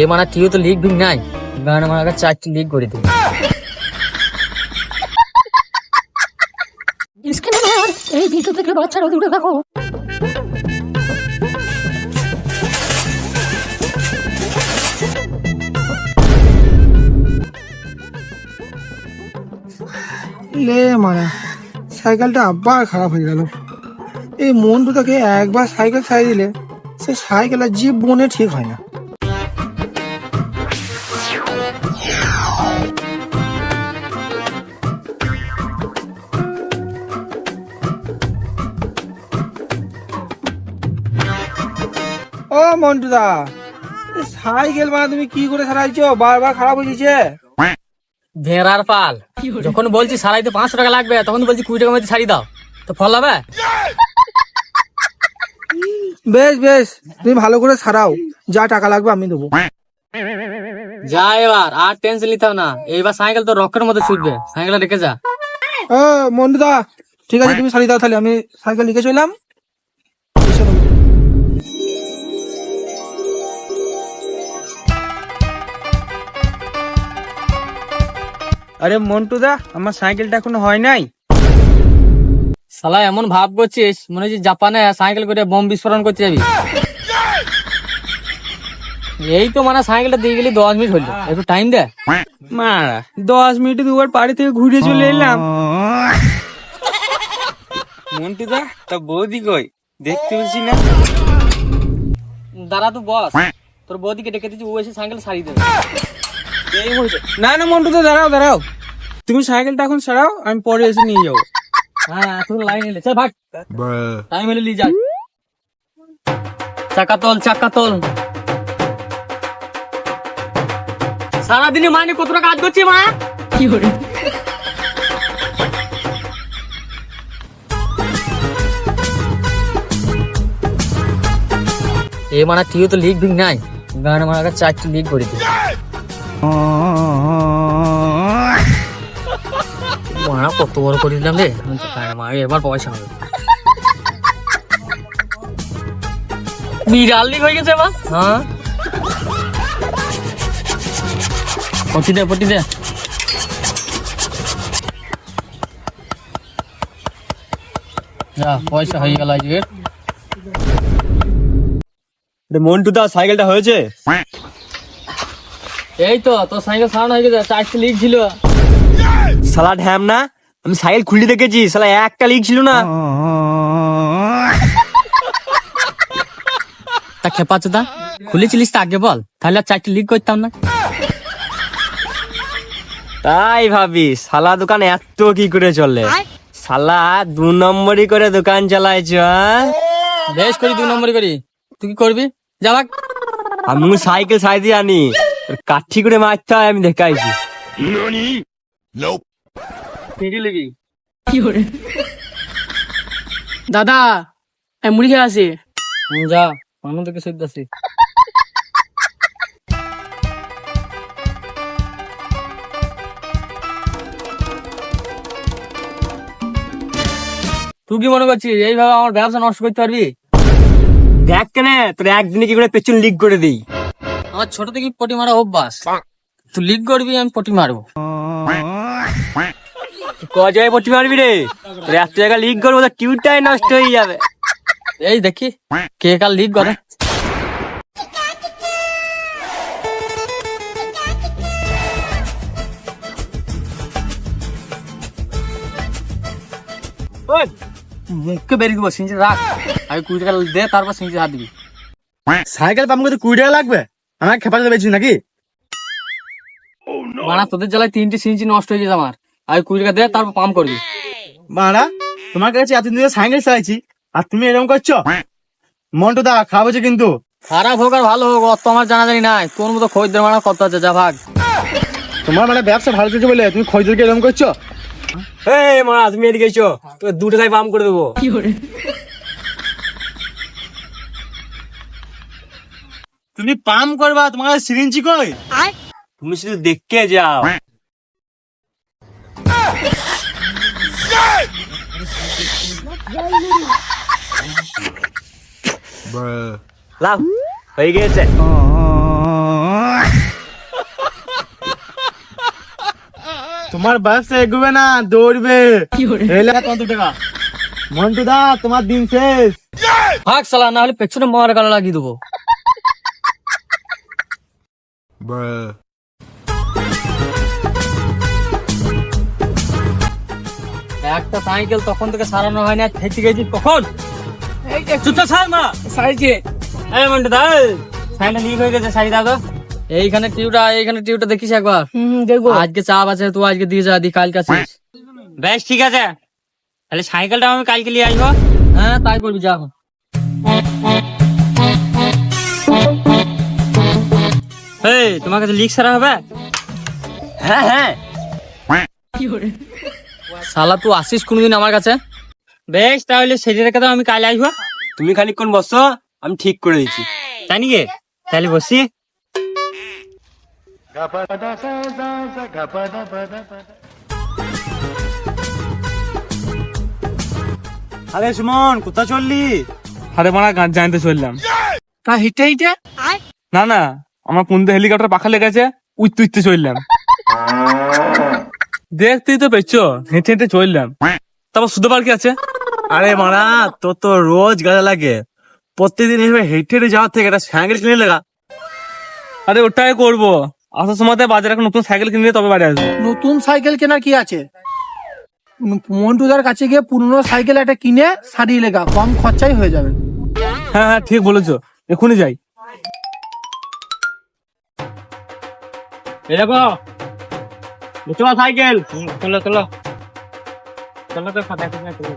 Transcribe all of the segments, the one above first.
এ মানে তুইও তো ভিক নাই। গান মানে চারটি লিখ করে ডিসক্লেমার এই ভিডিও থেকে বাচ্চারা দূরে থাকো লে মারা, সাইকেলটা আবার খারাপ হয়ে গেল। এই মন্টুটাকে একবার সাইকেল ছাড়িয়ে দিলে, সে সাইকেলের জীব বনে ঠিক হয় না। মন্টুদা। সাইকেল মানে তুমি কি করে সারাইছো? বারবার খারাপ হয়ে গেছে। ভেড়ার পাল। যখন বলছি সারাইতে পাঁচশো টাকা লাগবে তখন বলছি কুড়ি টাকা মধ্যে ছাড়ি দাও। তো ফল হবে? বেশ বেশ তুমি ভালো করে সারাও। যা টাকা লাগবে আমি দেবো। যা এবার আর টেনশন নিতে হবে না। এইবার সাইকেল তো রকের মতো ছুটবে। সাইকেলটা রেখে যা। ও মন্টুদা ঠিক আছে তুমি সারিয়ে দাও তাহলে। আমি সাইকেল লিখে চললাম। এসে মন্টু দা আমার সাইকেলটা এখনও হয় নাই। শালা এমন ভাব করছিস মনে হচ্ছে জাপানে সাইকেল করে বোম বিস্ফোরণ করতে যাবি। এই তো মানে সাইকেলটা দিয়ে গেলি দশ মিনিট হলো। একটু টাইম দে। মারা দশ মিনিটে দুবার বাড়ি থেকে ঘুরে চলে এলাম। মন্টু দা তা বৌদি কই? দেখতে পেয়েছি না। দাঁড়া তো বস তোর বৌদিকে ডেকে দিচ্ছি ও এসে সাইকেল সারিয়ে দেবে। না না মন্টুদা দাঁড়াও দাঁড়াও। তুমি সাইকেলটা এখন সারাও আমি পরে এসে নিয়ে যাব। হ্যাঁ তোর লাইন এলে। চল ভাগ। টাইম এলে নিয়ে চাকা তোল চাকা তোল সারাদিনে মানে কতটা কাজ করছি মা? কি করে এ মানে তুইও তো লিখ ভিক নাই। গান মানে চারটি লিখ করে দিই মারা কত বড় করে দিলাম রে? মারে এবার পয়সা হবে। বিড়াল হয়ে গেছে মা হ্যাঁ? পটি দে পটি দে। পয়সা হয়ে গেল আজকে মন্টুদা সাইকেলটা হয়েছে? এই তো তোর সাইকেল সারানো হয়ে গেছে চারটি লিক ছিল। সালা ঢ্যাম না আমি সাইকেল খুলে দেখেছি সালা একটা লিক ছিল না। তা চোদা খুলেছিলিস তো আগে বল তাহলে আর চারটি লিক করতাম না। তাই ভাবি সালা দোকান এত কি করে চলে? সালা দু নম্বরই করে দোকান চালাইছ হ্যাঁ? বেশ করি দুই নম্বরই করি। তুই কি করবি? যা ভাগ আমি সাইকেল সাই দিয়ে আনি। কাঠি করে মারতে হয় আমি দেখাইছি। কি করে দাদা মুড়ি খেয়ে আসি। যা মানুষ তোকে তুই কি মনে করছিস এইভাবে আমার ব্যবসা নষ্ট করতে পারবি? দেখ কেন তোর একদিনে কি করে পেছন লিক করে দিই? আমার ছোট থেকে পটি মারা অভ্যাস। তুই লিক করবি আমি পটি মারবো। ক জায়গায় পড়তে পারবি রে একটা জায়গা লিক করব তো টিউবটাই নষ্ট হয়ে যাবে। এই দেখি কে কাল লিক করে? মুখকে বেরিয়ে দিব সিঞ্চি রাখ আগে কুড়ি টাকা দে তারপর সিঞ্চি হাত দিবি। সাইকেল পাম্প করতে কুড়ি টাকা লাগবে। আমার খেপা বেশি নাকি? মানা তোদের জ্বালায় তিনটি সিঞ্চি নষ্ট হয়ে গেছে আমার। আগে কুড়ি টাকা দে তারপর পাম্প করবি। মারা তোমার কাছে এতদিন ধরে সাইকেল চালাইছি আর তুমি এরকম করছ? মন্টু দা খারাপ হয়েছে কিন্তু। খারাপ হোক আর ভালো হোক অত আমার জানা জানি নাই। তোর মতো খরিদ্দার মানা কত আছে যা ভাগ। তোমার মানে ব্যবসা ভালো চলছে বলে তুমি খরিদকে এরকম করছ? এই মারা তুমি এদিকে এসো তোকে দু টাকায় পাম্প করে দেবো। তুমি পাম করবা তোমার সিরিঞ্জি কই? তুমি শুধু দেখকে যাও। লাভ হয়ে গেছে তোমার বাস এগুবে না দৌড়বে। মন্টু দা তোমার দিন শেষ। ভাগ সালা না হলে পেছনে মার গালা লাগিয়ে দেবো। একটা সাইকেল তখন থেকে সারানো হয় না থেকে গেছি কখন? চুপচাপ ছাড় না সাইকেল এই মন্টু দা সাইকেলটা লিক হয়ে গেছে সারি দাও এইখানে টিউটা এইখানে টিউটা দেখিস একবার? হুম দেখব। আজকে চাপ আছে তুই আজকে দিয়ে যা দি কালকে আসিস। বেশ ঠিক আছে। তাহলে সাইকেলটা আমি কালকে নিয়ে আসব। হ্যাঁ তাই করবি যা এই তোমার কাছে লিক সারা হবে? হ্যাঁ হ্যাঁ। শালা তুই আসিস কোনদিন আমার কাছে? বেশ তাহলে সেটা রেখে আমি কাল আসব। তুমি খানিকক্ষণ বসো আমি ঠিক করে দিচ্ছি। তাই নাকি? তাহলে বসি। আরে সুমন কোথা চললি? আরে মারা গান জানতে চললাম। তা হিটে হিটে? না না আমার কোন হেলিকপ্টার পাখা লেগেছে উঠতে উঠতে চললাম। দেখতেই তো পেয়েছ হেঁটে হেঁটে চললাম। তারপর শুধু বার কি আছে। আরে মারা তোর তো রোজ গাড়া লাগে। প্রত্যেকদিন এইভাবে হেঁটে হেঁটে যাওয়ার থেকে একটা সাইকেল কিনে লাগা। আরে ওটাই করব। আসার সময় বাজারে একটা নতুন সাইকেল কিনে তবে বাড়ি আসব। নতুন সাইকেল কেনার কি আছে? মন্টুদার কাছে গিয়ে পুরনো সাইকেল একটা কিনে সারিয়ে লেগা কম খরচাই হয়ে যাবে। হ্যাঁ হ্যাঁ ঠিক বলেছ। এখনই যাই। এই দেখো। তোমার সাইকেল। চলো চলো। চলো তো ফাটা ফাটা চলো।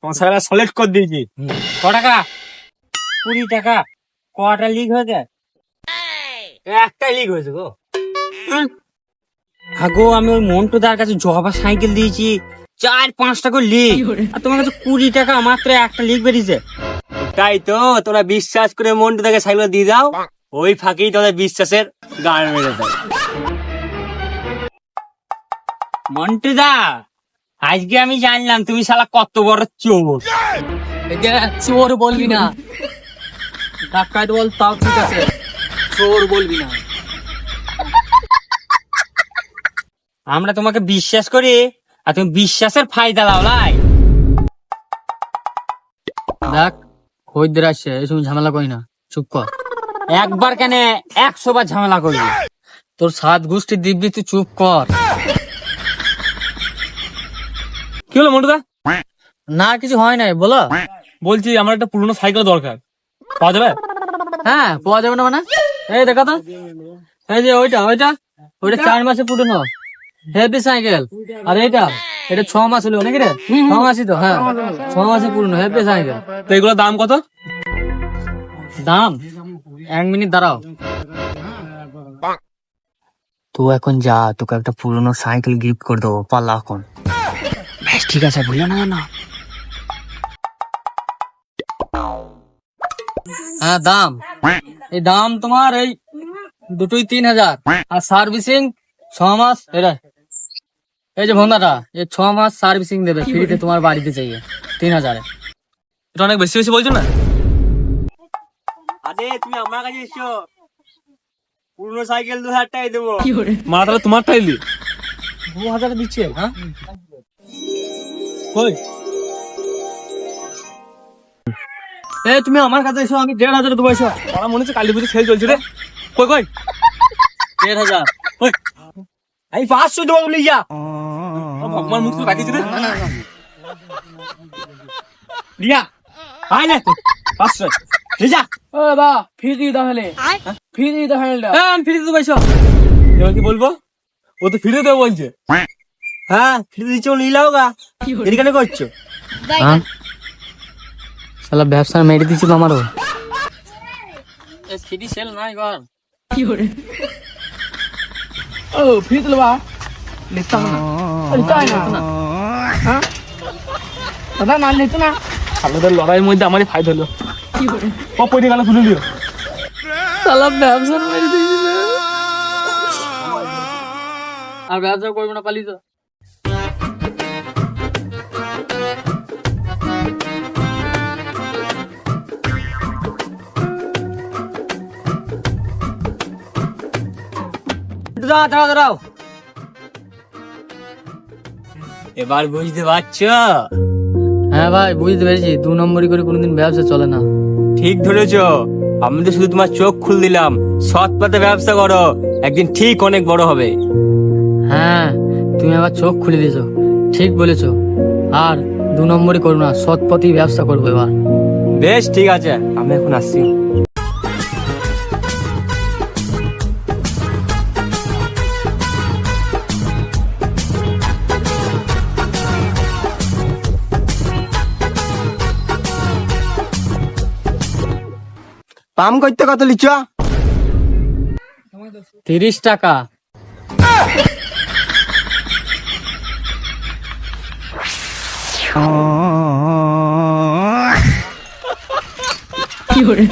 তোমার সাইকেল সলেক্ট করে দিয়েছি। ক টাকা? কুড়ি টাকা। কটা লিক হয়েছে? একটাই লিক হয়েছে গো। আগো আমি ওই মন্টুদার কাছে জবা সাইকেল দিয়েছি। চার পাঁচটা করে লিক আর। তোমার কাছে কুড়ি টাকা মাত্র একটা লিখ বেরিয়েছে। তাই তো তোরা বিশ্বাস করে মন্টু থেকে সাইকেল দিয়ে দাও ওই ফাঁকেই তোদের বিশ্বাসের গান মেরে দেয় মন্টু দা আজকে আমি জানলাম তুমি শালা কত বড় চোর। চোর বলবি না। ডাকাত বল তাও ঠিক আছে। চোর বলবি না। আমরা তোমাকে বিশ্বাস করি আর তুমি বিশ্বাসের ফায়দা লাও লাই। দেখ খরিদ্দার আসছে সময় ঝামেলা করি না। চুপ কর। একবার কেন একশো বার ঝামেলা করবি? তোর সাত গোষ্ঠী দিব্যি তুই চুপ কর। কি হলো মন্টুদা? না, কিছু হয় নাই, বলো। বলছি, আমার একটা পুরনো সাইকেল দরকার। পাওয়া যাবে? হ্যাঁ পাওয়া যাবে না মানে? এই দেখা তো। এই যে ওইটা ওইটা। ওইটা চার মাসে পুরনো। Heavy cycle. আর এইটা? এটা ছ মাস হলো নাকি রে? ছ মাসই তো হ্যাঁ। ছ মাসে পুরনো হেভি সাইকেল তো এগুলোর দাম কত? দাম? এক মিনিট দাঁড়াও। তুই এখন যা তোকে একটা পুরনো সাইকেল গিফট করে দেবো পাল্লা এখন। বেশ ঠিক আছে বুঝলো না না। হ্যাঁ দাম। এই দাম তোমার এই দুটোই তিন হাজার। আর সার্ভিসিং ছ মাস এটা এই যে ভন্দাটা এই ছ মাস সার্ভিসিং দেবে ফ্রিতে তোমার বাড়িতে চাইয়ে তিন হাজারে। এটা অনেক বেশি বেশি বলছো না? আরে তুমি আমার কাছে এসো পুরনো সাইকেল দু হাজার টাকায় দেবো। মা তাহলে তোমার টাইলি দু হাজারে দিচ্ছে হ্যাঁ? কই? এই তুমি আমার কাছে এসো আমি দেড় হাজারে দেবো এসো। আমার মনে হচ্ছে কালী পুজো সেল চলছে রে। কই কই? দেড় হাজার। কই? আমি পাঁচশো দেবো বলি যা। ভগবান মুখ রাখিছি রে দিয়া আয় না পাঁচশো ও বা ফ্রি তাহলে। ফ্রি দিয়ে তাহলে হ্যাঁ আমি ফিরে দেবো এবার কি বলব? ও তো ফিরে দেবো বলছে। হ্যাঁ ফিরে দিচ্ছ নিলাও গা। করছ? হ্যাঁ? শালা ব্যবসা মেরে দিছিল আমারও। ফ্রি সেল নাই ঘর। কি hore ও ফ্রি দিল বা নিতাম না। হ্যাঁ দাদা না নিত না। আমাদের লড়াইয়ের মধ্যে আমারই ফায়দা হলো। কি hore ও পয়টি গেল তুলে দিও। শালা ব্যবসা মেরে দিয়েছিল আর ব্যবসা করব না পালি তো দাঁড়াও দাঁড়াও দাঁড়াও। এবার বুঝতে পারছ? হ্যাঁ ভাই বুঝতে পেরেছি। দু নম্বরই করে কোনোদিন ব্যবসা চলে না। ঠিক ধরেছ। আমি তো শুধু তোমার চোখ খুল দিলাম। সৎ পথে ব্যবসা করো। একদিন ঠিক অনেক বড় হবে। হ্যাঁ তুমি আবার চোখ খুলে দিয়েছ। ঠিক বলেছ। আর দু নম্বরই করো না সৎ পথেই ব্যবসা করব এবার। বেশ ঠিক আছে। আমি এখন আসছি। পাম করতে কত লিচ তিরিশ টাকা। কি hore